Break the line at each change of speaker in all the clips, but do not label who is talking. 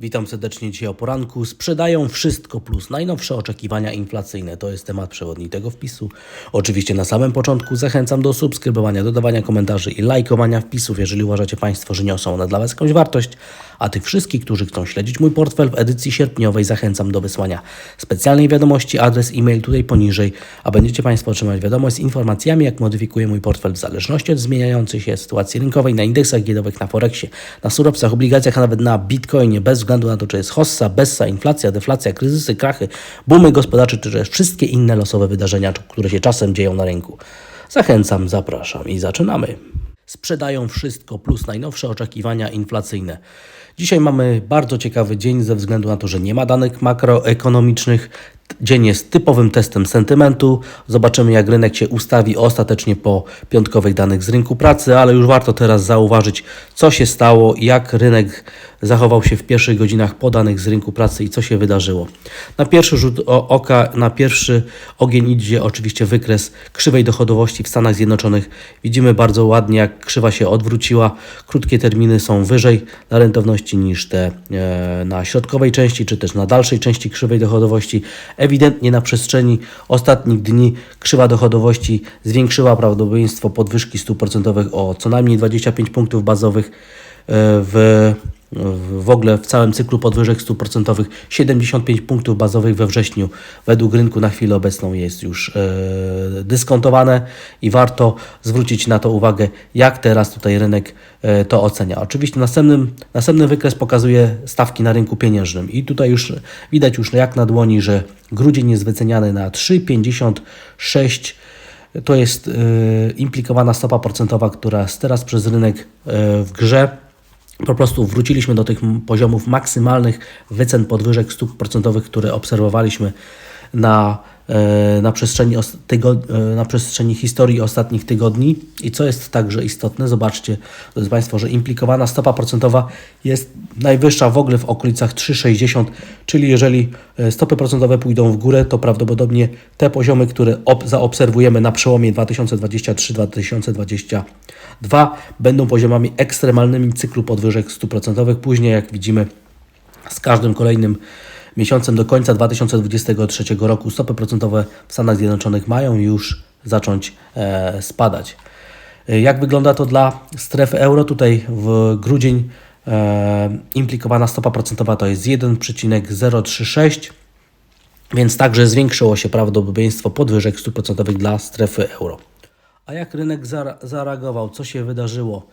Witam serdecznie dzisiaj o poranku. Sprzedają wszystko plus najnowsze oczekiwania inflacyjne. To jest temat przewodni tego wpisu. Oczywiście na samym początku zachęcam do subskrybowania, dodawania komentarzy i lajkowania wpisów, jeżeli uważacie Państwo, że niosą one dla Was jakąś wartość. A tych wszystkich, którzy chcą śledzić mój portfel w edycji sierpniowej, zachęcam do wysłania specjalnej wiadomości, adres e-mail tutaj poniżej, a będziecie Państwo otrzymać wiadomość z informacjami, jak modyfikuję mój portfel w zależności od zmieniającej się sytuacji rynkowej na indeksach giełdowych, na Forexie, na surowcach, obligacjach, a nawet na Bitcoinie, bez względu na to, czy jest hossa, bessa, inflacja, deflacja, kryzysy, krachy, boomy gospodarcze, czy też wszystkie inne losowe wydarzenia, które się czasem dzieją na rynku. Zachęcam, zapraszam i zaczynamy. Sprzedają wszystko plus najnowsze oczekiwania inflacyjne. Dzisiaj mamy bardzo ciekawy dzień ze względu na to, że nie ma danych makroekonomicznych. Dzień jest typowym testem sentymentu. Zobaczymy, jak rynek się ustawi ostatecznie po piątkowych danych z rynku pracy, ale już warto teraz zauważyć, co się stało, jak rynek zachował się w pierwszych godzinach po danych z rynku pracy i co się wydarzyło. Na pierwszy rzut oka, na pierwszy ogień idzie oczywiście wykres krzywej dochodowości w Stanach Zjednoczonych. Widzimy bardzo ładnie, jak krzywa się odwróciła. Krótkie terminy są wyżej na rentowności niż te e, na środkowej części, czy też na dalszej części krzywej dochodowości. Ewidentnie na przestrzeni ostatnich dni krzywa dochodowości zwiększyła prawdopodobieństwo podwyżki stóp procentowych o co najmniej 25 punktów bazowych e, w w ogóle w całym cyklu podwyżek stóp procentowych. 75 punktów bazowych we wrześniu. Według rynku na chwilę obecną jest już e, dyskontowane i warto zwrócić na to uwagę, jak teraz tutaj rynek e, to ocenia. Oczywiście następnym, następny wykres pokazuje stawki na rynku pieniężnym. I tutaj już widać już jak na dłoni, że grudzień jest wyceniany na 3,56 to jest e, implikowana stopa procentowa, która jest teraz przez rynek w grze po prostu wróciliśmy do tych poziomów maksymalnych wycen podwyżek stóp procentowych, które obserwowaliśmy na, na, przestrzeni, e, na przestrzeni historii ostatnich tygodni. I co jest także istotne, zobaczcie, drodzy Państwo, że implikowana stopa procentowa jest najwyższa w ogóle w okolicach 3,60, czyli jeżeli e, stopy procentowe pójdą w górę, to prawdopodobnie te poziomy, które zaobserwujemy na przełomie 2023-2022 będą poziomami ekstremalnymi cyklu podwyżek stóp procentowych. Później, jak widzimy, z każdym kolejnym miesiącem do końca 2023 roku stopy procentowe w Stanach Zjednoczonych mają już zacząć e, spadać. E, jak wygląda to dla strefy euro? Tutaj w grudzień e, implikowana stopa procentowa to jest 1,036, więc także zwiększyło się prawdopodobieństwo podwyżek stóp procentowych dla strefy euro. A jak rynek zareagował? Co się wydarzyło?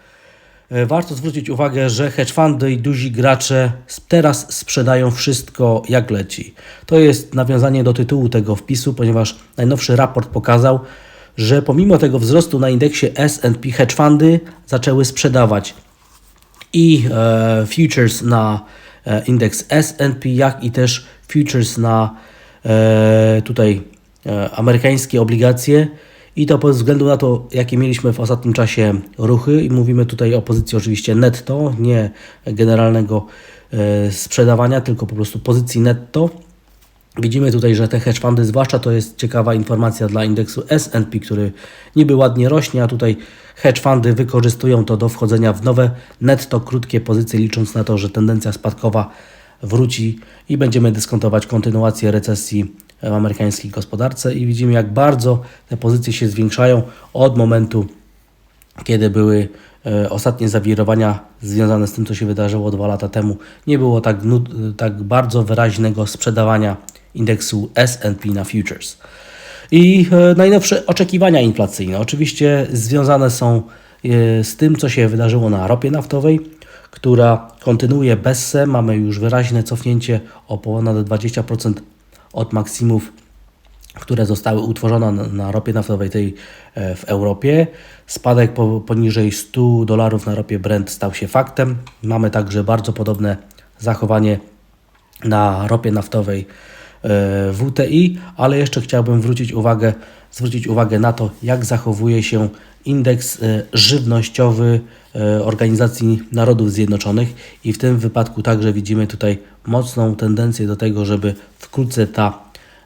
E, warto zwrócić uwagę, że hedge fundy i duzi gracze teraz sprzedają wszystko jak leci. To jest nawiązanie do tytułu tego wpisu, ponieważ najnowszy raport pokazał, że pomimo tego wzrostu na indeksie S&P hedge fundy zaczęły sprzedawać i e, futures na e, indeks S&P, jak i też futures na e, tutaj e, amerykańskie obligacje i to bez względu na to, jakie mieliśmy w ostatnim czasie ruchy, i mówimy tutaj o pozycji oczywiście netto, nie generalnego e, sprzedawania, tylko po prostu pozycji netto. Widzimy tutaj, że te hedge fundy, zwłaszcza to jest ciekawa informacja dla indeksu S&P, który niby ładnie rośnie, a tutaj hedge fundy wykorzystują to do wchodzenia w nowe netto krótkie pozycje, licząc na to, że tendencja spadkowa wróci i będziemy dyskontować kontynuację recesji w amerykańskiej gospodarce i widzimy, jak bardzo te pozycje się zwiększają od momentu, kiedy były e, ostatnie zawirowania związane z tym, co się wydarzyło dwa lata temu. Nie było tak, tak bardzo wyraźnego sprzedawania indeksu SP na futures. I e, najnowsze oczekiwania inflacyjne oczywiście związane są e, z tym, co się wydarzyło na ropie naftowej, która kontynuuje bessę. Mamy już wyraźne cofnięcie o ponad 20% od maksimów, które zostały utworzone na, na ropie naftowej tej e, w Europie. Spadek po, poniżej 100 dolarów na ropie Brent stał się faktem. Mamy także bardzo podobne zachowanie na ropie naftowej e, WTI, ale jeszcze chciałbym zwrócić uwagę, zwrócić uwagę na to, jak zachowuje się indeks e, żywnościowy Organizacji Narodów Zjednoczonych i w tym wypadku także widzimy tutaj mocną tendencję do tego, żeby wkrótce ta,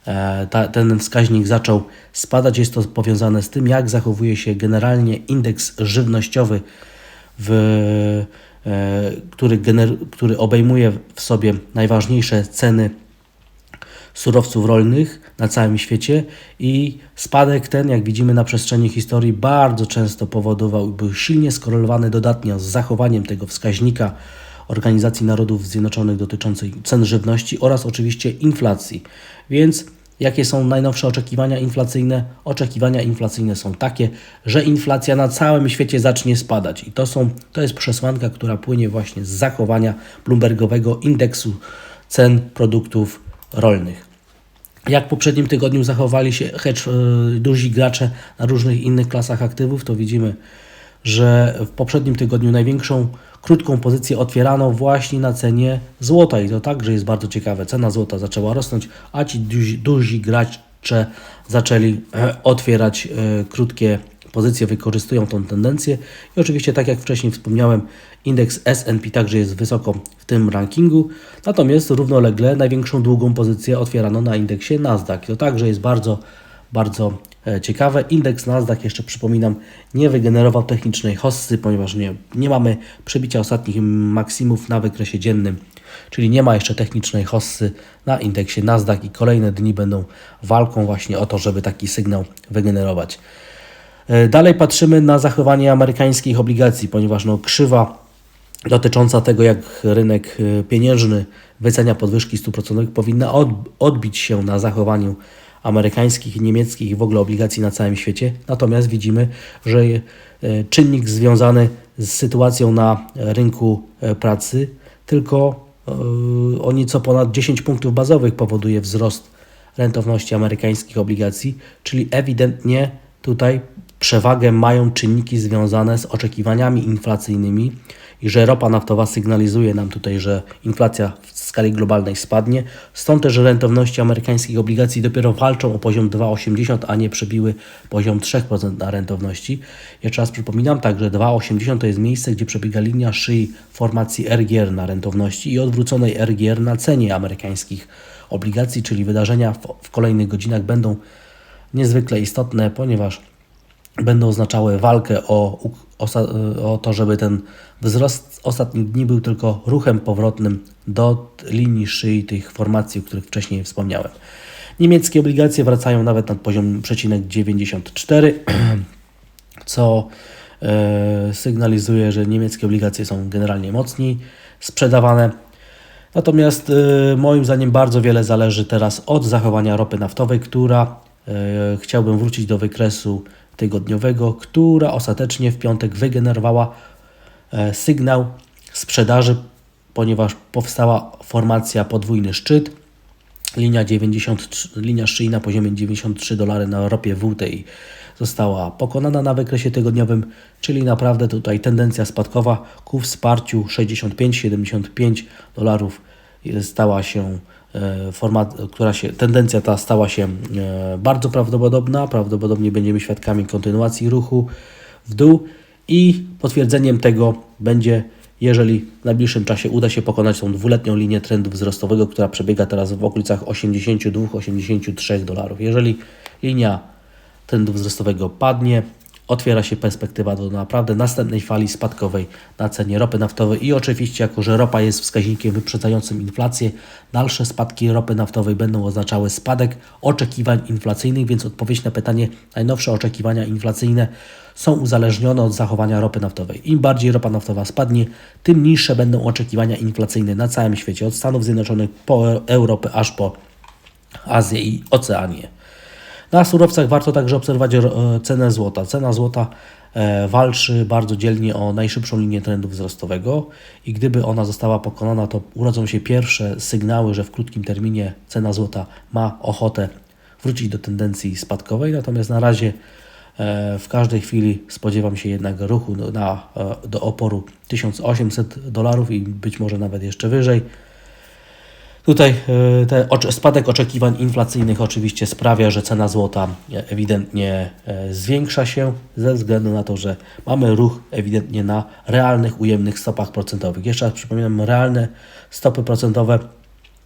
e, ta, ten wskaźnik zaczął spadać. Jest to powiązane z tym, jak zachowuje się generalnie indeks żywnościowy w, e, który, gener- który obejmuje w sobie najważniejsze ceny surowców rolnych na całym świecie i spadek ten, jak widzimy na przestrzeni historii, bardzo często powodował był silnie skorelowany dodatnio z zachowaniem tego wskaźnika Organizacji Narodów Zjednoczonych dotyczącej cen żywności oraz oczywiście inflacji. Więc jakie są najnowsze oczekiwania inflacyjne? Oczekiwania inflacyjne są takie, że inflacja na całym świecie zacznie spadać i to, są, to jest przesłanka, która płynie właśnie z zachowania Bloombergowego indeksu cen produktów rolnych. Jak w poprzednim tygodniu zachowali się hedge, y, duzi gracze na różnych innych klasach aktywów, to widzimy, że w poprzednim tygodniu największą krótką pozycję otwierano właśnie na cenie złota i to także jest bardzo ciekawe. Cena złota zaczęła rosnąć, a ci duzi, duzi gracze zaczęli e, otwierać e, krótkie pozycje, wykorzystują tą tendencję i oczywiście tak jak wcześniej wspomniałem, indeks S&P także jest wysoko w tym rankingu, natomiast równolegle największą długą pozycję otwierano na indeksie Nasdaq. To także jest bardzo, bardzo ciekawe. Indeks Nasdaq, jeszcze przypominam, nie wygenerował technicznej hossy, ponieważ nie, nie mamy przebicia ostatnich maksimów na wykresie dziennym, czyli nie ma jeszcze technicznej hossy na indeksie Nasdaq i kolejne dni będą walką właśnie o to, żeby taki sygnał wygenerować. E, dalej patrzymy na zachowanie amerykańskich obligacji, ponieważ no, krzywa dotycząca tego, jak rynek e, pieniężny wycenia podwyżki stóp procentowych, powinna odbić się na zachowaniu amerykańskich, niemieckich i w ogóle obligacji na całym świecie. Natomiast widzimy, że e, czynnik związany z sytuacją na rynku pracy tylko o nieco ponad 10 punktów bazowych powoduje wzrost rentowności amerykańskich obligacji, czyli ewidentnie tutaj przewagę mają czynniki związane z oczekiwaniami inflacyjnymi i że ropa naftowa sygnalizuje nam tutaj, że inflacja skali globalnej spadnie. Stąd też rentowności amerykańskich obligacji dopiero walczą o poziom 2,80, a nie przebiły poziom 3% na rentowności. Jeszcze raz przypominam tak, że 2,80 to jest miejsce, gdzie przebiega linia szyi formacji RGR na rentowności i odwróconej RGR na cenie amerykańskich obligacji, czyli wydarzenia w, w kolejnych godzinach będą niezwykle istotne, ponieważ będą oznaczały walkę o, o, o to, żeby ten wzrost ostatnich dni był tylko ruchem powrotnym do linii szyi tych formacji, o których wcześniej wspomniałem. Niemieckie obligacje wracają nawet na poziom przecinek 94, co e, sygnalizuje, że niemieckie obligacje są generalnie mocniej sprzedawane. Natomiast e, moim zdaniem bardzo wiele zależy teraz od zachowania ropy naftowej, która chciałbym wrócić do wykresu tygodniowego, która ostatecznie w piątek wygenerowała e, sygnał sprzedaży, ponieważ powstała formacja podwójny szczyt. Linia, 90, linia szyi na poziomie 93 dolary na ropie WTI została pokonana na wykresie tygodniowym, czyli naprawdę tutaj tendencja spadkowa ku wsparciu 65-75 dolarów stała się format, która się, tendencja ta stała się e, bardzo prawdopodobna. Prawdopodobnie będziemy świadkami kontynuacji ruchu w dół i potwierdzeniem tego będzie, jeżeli w najbliższym czasie uda się pokonać tą dwuletnią linię trendu wzrostowego, która przebiega teraz w okolicach 82-83 dolarów. Jeżeli linia trendu wzrostowego padnie, otwiera się perspektywa do naprawdę następnej fali spadkowej na cenie ropy naftowej i oczywiście, jako że ropa jest wskaźnikiem wyprzedzającym inflację, dalsze spadki ropy naftowej będą oznaczały spadek oczekiwań inflacyjnych, więc odpowiedź na pytanie, najnowsze oczekiwania inflacyjne są uzależnione od zachowania ropy naftowej. Im bardziej ropa naftowa spadnie, tym niższe będą oczekiwania inflacyjne na całym świecie, od Stanów Zjednoczonych po Europę, aż po Azję i Oceanię. Na surowcach warto także obserwować e, cenę złota. Cena złota e, walczy bardzo dzielnie o najszybszą linię trendu wzrostowego i gdyby ona została pokonana, to urodzą się pierwsze sygnały, że w krótkim terminie cena złota ma ochotę wrócić do tendencji spadkowej, natomiast na razie e, w każdej chwili spodziewam się jednak ruchu na, do oporu 1800 dolarów i być może nawet jeszcze wyżej. Tutaj e, ten spadek oczekiwań inflacyjnych oczywiście sprawia, że cena złota ewidentnie e, zwiększa się ze względu na to, że mamy ruch ewidentnie na realnych, ujemnych stopach procentowych. Jeszcze raz przypominam, realne stopy procentowe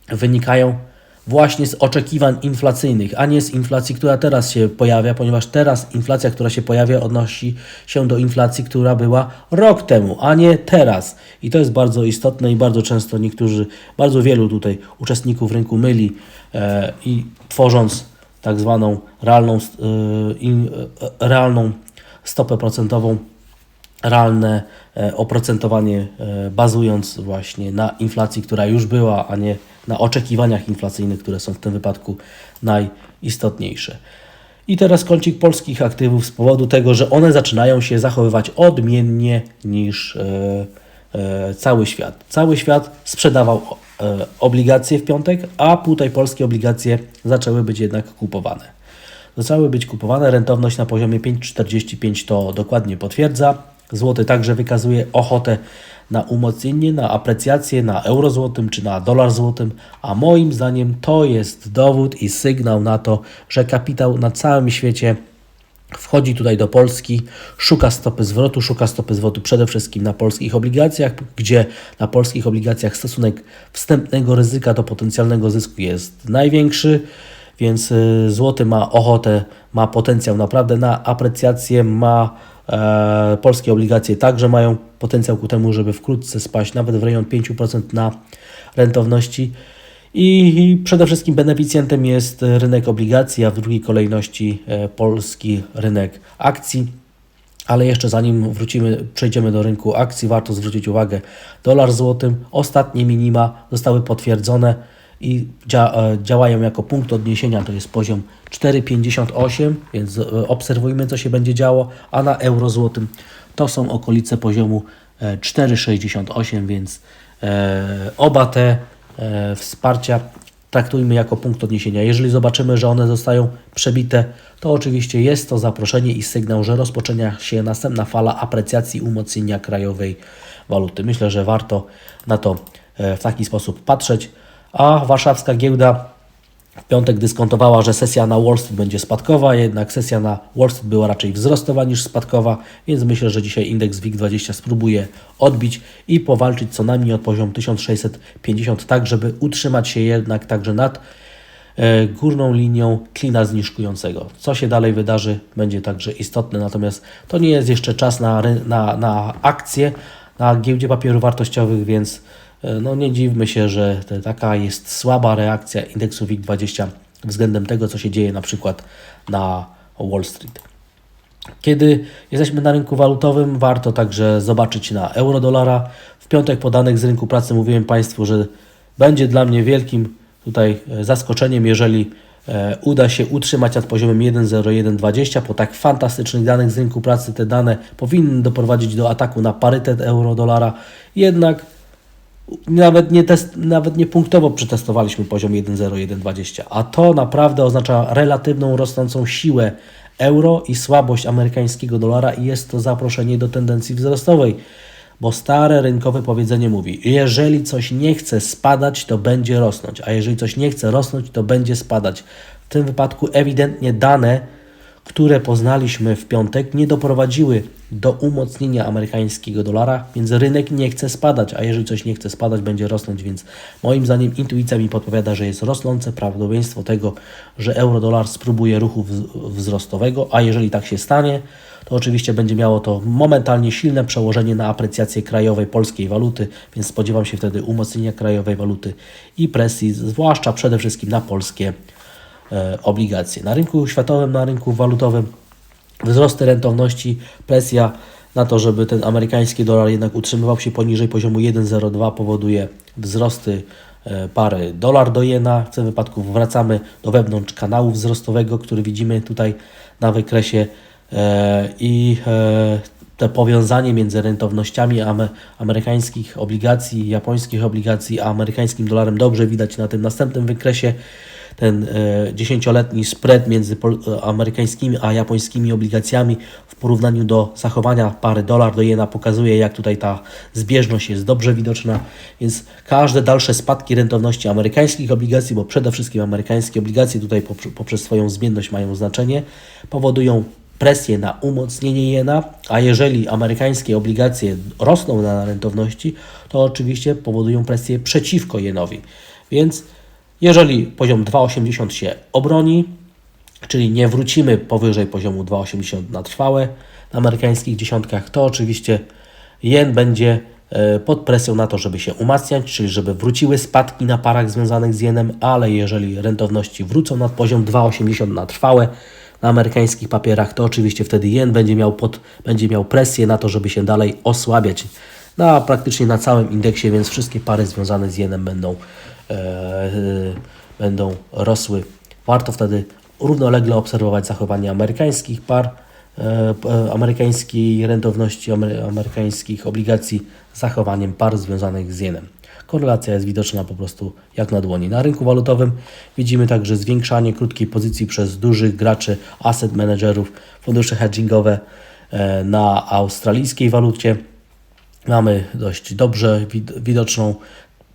wynikają właśnie z oczekiwań inflacyjnych, a nie z inflacji, która teraz się pojawia, ponieważ teraz inflacja, która się pojawia, odnosi się do inflacji, która była rok temu, a nie teraz. I to jest bardzo istotne i bardzo często niektórzy, bardzo wielu tutaj uczestników rynku myli e, i tworząc tak zwaną realną, e, e, realną stopę procentową, realne e, oprocentowanie e, bazując właśnie na inflacji, która już była, a nie na oczekiwaniach inflacyjnych, które są w tym wypadku najistotniejsze. I teraz kącik polskich aktywów z powodu tego, że one zaczynają się zachowywać odmiennie niż e, e, cały świat. Cały świat sprzedawał e, obligacje w piątek, a tutaj polskie obligacje zaczęły być jednak kupowane. Zaczęły być kupowane, rentowność na poziomie 5,45 to dokładnie potwierdza. Złoty także wykazuje ochotę na umocnienie, na aprecjację na euro złotym czy na dolar złotym, a moim zdaniem to jest dowód i sygnał na to, że kapitał na całym świecie wchodzi tutaj do Polski, szuka stopy zwrotu, szuka stopy zwrotu przede wszystkim na polskich obligacjach, gdzie na polskich obligacjach stosunek wstępnego ryzyka do potencjalnego zysku jest największy, więc y, złoty ma ochotę, ma potencjał naprawdę na aprecjację, ma polskie obligacje także mają potencjał ku temu, żeby wkrótce spaść nawet w rejon 5% na rentowności. I, I przede wszystkim beneficjentem jest rynek obligacji, a w drugiej kolejności e, polski rynek akcji. Ale jeszcze zanim wrócimy, przejdziemy do rynku akcji, warto zwrócić uwagę, dolar złotym, ostatnie minima zostały potwierdzone i dzia, e, działają jako punkt odniesienia, to jest poziom 4,58, więc e, obserwujmy co się będzie działo, a na euro złotym to są okolice poziomu e, 4,68, więc e, oba te wsparcia traktujmy jako punkt odniesienia. Jeżeli zobaczymy, że one zostają przebite, to oczywiście jest to zaproszenie i sygnał, że rozpoczęcia się następna fala aprecjacji umocnienia krajowej waluty. Myślę, że warto na to w taki sposób patrzeć. A warszawska giełda w piątek dyskontowała, że sesja na Wall Street będzie spadkowa, jednak sesja na Wall Street była raczej wzrostowa niż spadkowa, więc myślę, że dzisiaj indeks WIG20 spróbuje odbić i powalczyć co najmniej od poziomu 1650, tak żeby utrzymać się jednak także nad e, górną linią klina zniżkującego. Co się dalej wydarzy, będzie także istotne, natomiast to nie jest jeszcze czas na, na, na akcje na giełdzie papierów wartościowych, więc no nie dziwmy się, że taka jest słaba reakcja indeksu WIG20 względem tego, co się dzieje na przykład na Wall Street. Kiedy jesteśmy na rynku walutowym, warto także zobaczyć na euro-dolara. W piątek po danych z rynku pracy mówiłem Państwu, że będzie dla mnie wielkim tutaj e, zaskoczeniem, jeżeli e, uda się utrzymać nad poziomem 1,0120. Po tak fantastycznych danych z rynku pracy te dane powinny doprowadzić do ataku na parytet euro-dolara. Jednak nawet nie, test, nawet nie punktowo przetestowaliśmy poziom 1,0120, a to naprawdę oznacza relatywną rosnącą siłę euro i słabość amerykańskiego dolara i jest to zaproszenie do tendencji wzrostowej, bo stare rynkowe powiedzenie mówi, jeżeli coś nie chce spadać, to będzie rosnąć, a jeżeli coś nie chce rosnąć, to będzie spadać. W tym wypadku ewidentnie dane które poznaliśmy w piątek, nie doprowadziły do umocnienia amerykańskiego dolara, więc rynek nie chce spadać, a jeżeli coś nie chce spadać, będzie rosnąć, więc moim zdaniem intuicja mi podpowiada, że jest rosnące prawdopodobieństwo tego, że euro-dolar spróbuje ruchu wz- wzrostowego, a jeżeli tak się stanie, to oczywiście będzie miało to momentalnie silne przełożenie na aprecjację krajowej polskiej waluty, więc spodziewam się wtedy umocnienia krajowej waluty i presji, zwłaszcza przede wszystkim na polskie obligacje. Na rynku światowym, na rynku walutowym wzrosty rentowności, presja na to, żeby ten amerykański dolar jednak utrzymywał się poniżej poziomu 1,02 powoduje wzrosty e, pary dolar do jena. W tym wypadku wracamy do wewnątrz kanału wzrostowego, który widzimy tutaj na wykresie e, i e, te powiązanie między rentownościami ame- amerykańskich obligacji, japońskich obligacji, a amerykańskim dolarem dobrze widać na tym następnym wykresie. Ten e, dziesięcioletni spread między e, amerykańskimi a japońskimi obligacjami w porównaniu do zachowania pary dolar do jena pokazuje, jak tutaj ta zbieżność jest dobrze widoczna. Więc każde dalsze spadki rentowności amerykańskich obligacji, bo przede wszystkim amerykańskie obligacje tutaj poprze- poprzez swoją zmienność mają znaczenie, powodują presję na umocnienie jena, a jeżeli amerykańskie obligacje rosną na rentowności, to oczywiście powodują presję przeciwko jenowi. Więc Jeżeli poziom 2,80 się obroni, czyli nie wrócimy powyżej poziomu 2,80 na trwałe na amerykańskich dziesiątkach, to oczywiście jen będzie e, pod presją na to, żeby się umacniać, czyli żeby wróciły spadki na parach związanych z jenem, ale jeżeli rentowności wrócą nad poziom 2,80 na trwałe na amerykańskich papierach, to oczywiście wtedy jen będzie miał, pod, będzie miał presję na to, żeby się dalej osłabiać. Na praktycznie na całym indeksie, więc wszystkie pary związane z jenem będą, będą rosły. Warto wtedy równolegle obserwować zachowanie amerykańskich par, e, e, amerykańskiej rentowności, amery, amerykańskich obligacji zachowaniem par związanych z jenem. Korelacja jest widoczna po prostu jak na dłoni. Na rynku walutowym widzimy także zwiększanie krótkiej pozycji przez dużych graczy, asset managerów, fundusze hedgingowe e, na australijskiej walucie. Mamy dość dobrze wid- widoczną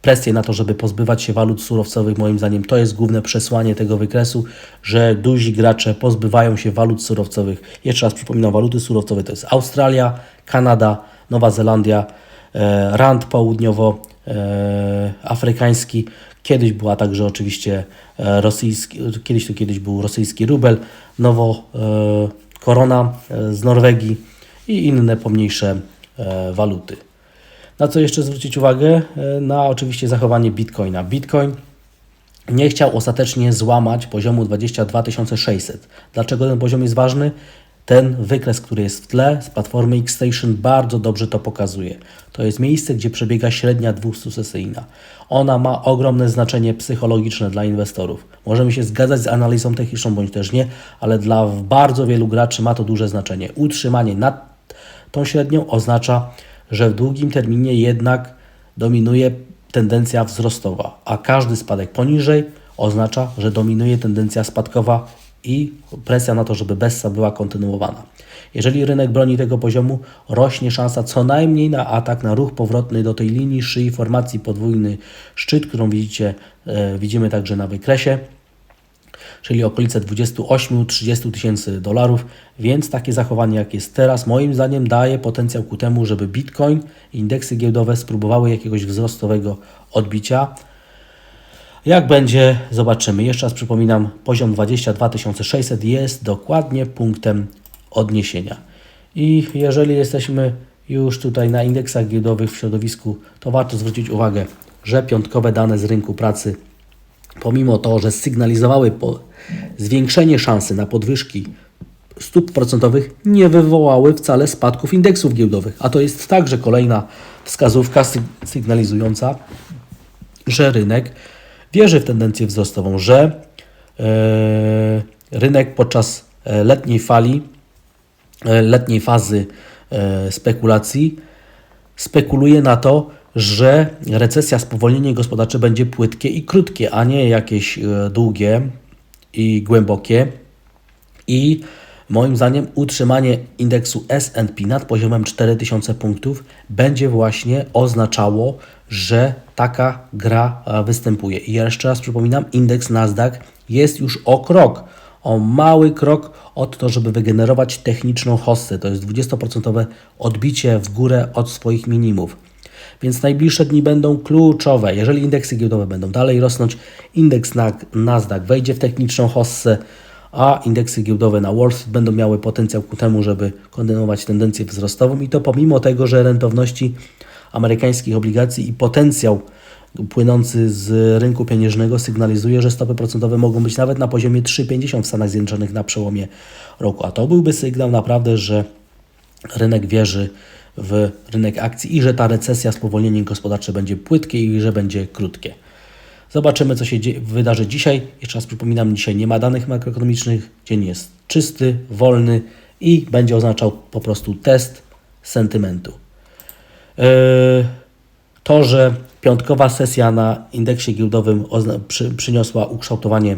presję na to, żeby pozbywać się walut surowcowych. Moim zdaniem to jest główne przesłanie tego wykresu, że duzi gracze pozbywają się walut surowcowych. Jeszcze raz przypominam, waluty surowcowe to jest Australia, Kanada, Nowa Zelandia, e, Rand południowo-afrykański. Kiedyś była także oczywiście e, rosyjski, kiedyś to kiedyś był rosyjski rubel, nowo e, korona e, z Norwegii i inne pomniejsze e, waluty. Na co jeszcze zwrócić uwagę? E, Na oczywiście zachowanie Bitcoina. Bitcoin nie chciał ostatecznie złamać poziomu 22 600. Dlaczego ten poziom jest ważny? Ten wykres, który jest w tle z platformy Xstation bardzo dobrze to pokazuje. To jest miejsce, gdzie przebiega średnia 200-sesyjna. Ona ma ogromne znaczenie psychologiczne dla inwestorów. Możemy się zgadzać z analizą techniczną bądź też nie, ale dla bardzo wielu graczy ma to duże znaczenie. Utrzymanie nad tą średnią oznacza, że w długim terminie jednak dominuje tendencja wzrostowa, a każdy spadek poniżej oznacza, że dominuje tendencja spadkowa i presja na to, żeby Bessa była kontynuowana. Jeżeli rynek broni tego poziomu, rośnie szansa co najmniej na atak, na ruch powrotny do tej linii szyi formacji podwójny szczyt, którą widzicie, e, widzimy także na wykresie czyli okolice 28-30 tysięcy dolarów, więc takie zachowanie jak jest teraz moim zdaniem daje potencjał ku temu, żeby Bitcoin i indeksy giełdowe spróbowały jakiegoś wzrostowego odbicia. Jak będzie, zobaczymy. Jeszcze raz przypominam, poziom 22 600 jest dokładnie punktem odniesienia. I jeżeli jesteśmy już tutaj na indeksach giełdowych w środowisku, to warto zwrócić uwagę, że piątkowe dane z rynku pracy pomimo to, że sygnalizowały zwiększenie szansy na podwyżki stóp procentowych, nie wywołały wcale spadków indeksów giełdowych. A to jest także kolejna wskazówka syg- sygnalizująca, że rynek wierzy w tendencję wzrostową, że e, rynek podczas e, letniej fali, e, letniej fazy spekulacji spekuluje na to, że recesja, spowolnienie gospodarcze będzie płytkie i krótkie, a nie jakieś e, długie i głębokie. I moim zdaniem utrzymanie indeksu S&P nad poziomem 4000 punktów będzie właśnie oznaczało, że taka gra e, występuje. I jeszcze raz przypominam, indeks Nasdaq jest już o krok, o mały krok od to, żeby wygenerować techniczną hossę. To jest 20% odbicie w górę od swoich minimów. Więc najbliższe dni będą kluczowe. Jeżeli indeksy giełdowe będą dalej rosnąć, indeks na Nasdaq wejdzie w techniczną hossę, a indeksy giełdowe na Wall Street będą miały potencjał ku temu, żeby kontynuować tendencję wzrostową i to pomimo tego, że rentowności amerykańskich obligacji i potencjał płynący z rynku pieniężnego sygnalizuje, że stopy procentowe mogą być nawet na poziomie 3,50 w Stanach Zjednoczonych na przełomie roku. A to byłby sygnał naprawdę, że rynek wierzy w rynek akcji i że ta recesja, spowolnienie gospodarcze będzie płytkie i że będzie krótkie. Zobaczymy, co się wydarzy dzisiaj. Jeszcze raz przypominam, dzisiaj nie ma danych makroekonomicznych. Dzień jest czysty, wolny i będzie oznaczał po prostu test sentymentu. Yy, To, że piątkowa sesja na indeksie giełdowym przyniosła ukształtowanie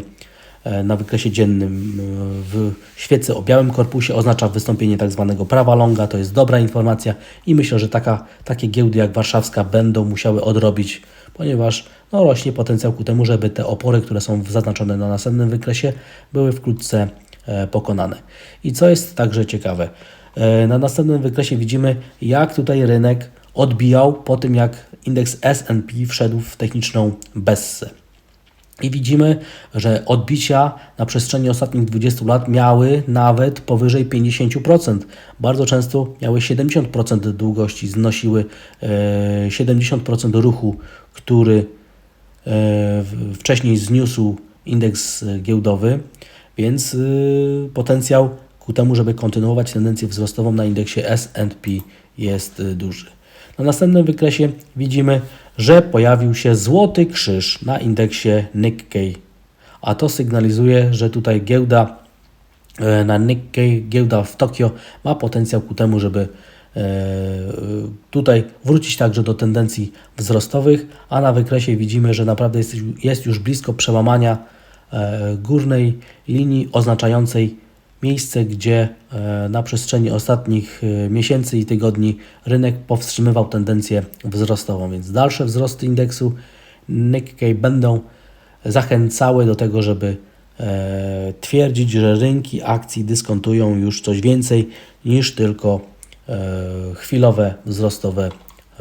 na wykresie dziennym e, w świecy o białym korpusie oznacza wystąpienie tak zwanego prawa longa. To jest dobra informacja i myślę, że taka, takie giełdy jak warszawska będą musiały odrobić, ponieważ no, rośnie potencjał ku temu, żeby te opory, które są zaznaczone na następnym wykresie, były wkrótce e, pokonane. I co jest także ciekawe, e, na następnym wykresie widzimy, jak tutaj rynek odbijał po tym, jak indeks S&P wszedł w techniczną bessę. I widzimy, że odbicia na przestrzeni ostatnich 20 lat miały nawet powyżej 50%. Bardzo często miały 70% długości, znosiły e, 70% ruchu, który e, wcześniej zniósł indeks e, giełdowy, więc y, potencjał ku temu, żeby kontynuować tendencję wzrostową na indeksie S&P jest y, duży. Na następnym wykresie widzimy, że pojawił się złoty krzyż na indeksie Nikkei, a to sygnalizuje, że tutaj giełda e, na Nikkei, giełda w Tokio ma potencjał ku temu, żeby e, tutaj wrócić także do tendencji wzrostowych, a na wykresie widzimy, że naprawdę jest, jest już blisko przełamania e, górnej linii oznaczającej miejsce, gdzie e, na przestrzeni ostatnich e, miesięcy i tygodni rynek powstrzymywał tendencję wzrostową, więc dalsze wzrosty indeksu Nikkei będą zachęcały do tego, żeby e, twierdzić, że rynki akcji dyskontują już coś więcej niż tylko chwilowe wzrostowe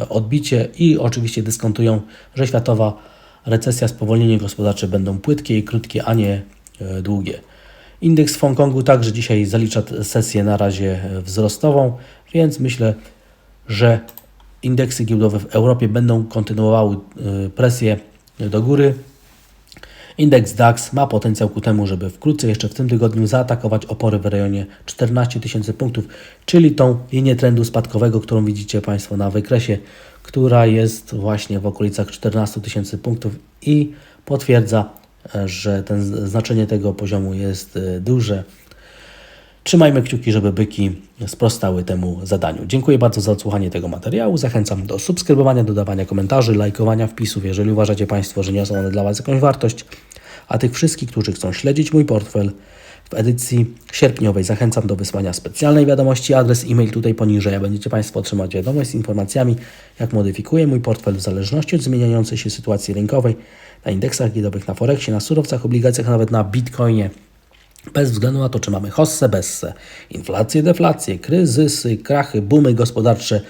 odbicie i oczywiście dyskontują, że światowa recesja, spowolnienie gospodarcze będą płytkie i krótkie, a nie długie. Indeks w Hongkongu także dzisiaj zalicza sesję na razie e, wzrostową, więc myślę, że indeksy giełdowe w Europie będą kontynuowały e, presję do góry. Indeks DAX ma potencjał ku temu, żeby wkrótce jeszcze w tym tygodniu zaatakować opory w rejonie 14 tysięcy punktów, czyli tą linię trendu spadkowego, którą widzicie Państwo na wykresie, która jest właśnie w okolicach 14 tysięcy punktów i potwierdza, że ten znaczenie tego poziomu jest e, duże. Trzymajmy kciuki, żeby byki sprostały temu zadaniu. Dziękuję bardzo za odsłuchanie tego materiału. Zachęcam do subskrybowania, dodawania komentarzy, lajkowania wpisów, jeżeli uważacie Państwo, że niosą one dla Was jakąś wartość. A tych wszystkich, którzy chcą śledzić mój portfel w edycji sierpniowej, zachęcam do wysłania specjalnej wiadomości. Adres e-mail tutaj poniżej, będziecie Państwo otrzymać wiadomość z informacjami, jak modyfikuję mój portfel w zależności od zmieniającej się sytuacji rynkowej na indeksach giełdowych, na Forexie, na surowcach, obligacjach, nawet na Bitcoinie. Bez względu na to, czy mamy hossę, bessę, inflację, deflację, kryzysy, krachy, boomy gospodarcze,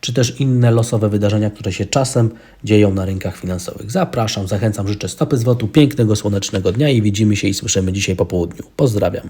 czy też inne losowe wydarzenia, które się czasem dzieją na rynkach finansowych. Zapraszam, zachęcam, życzę stopy zwrotu, pięknego, słonecznego dnia i widzimy się i słyszymy dzisiaj po południu. Pozdrawiam.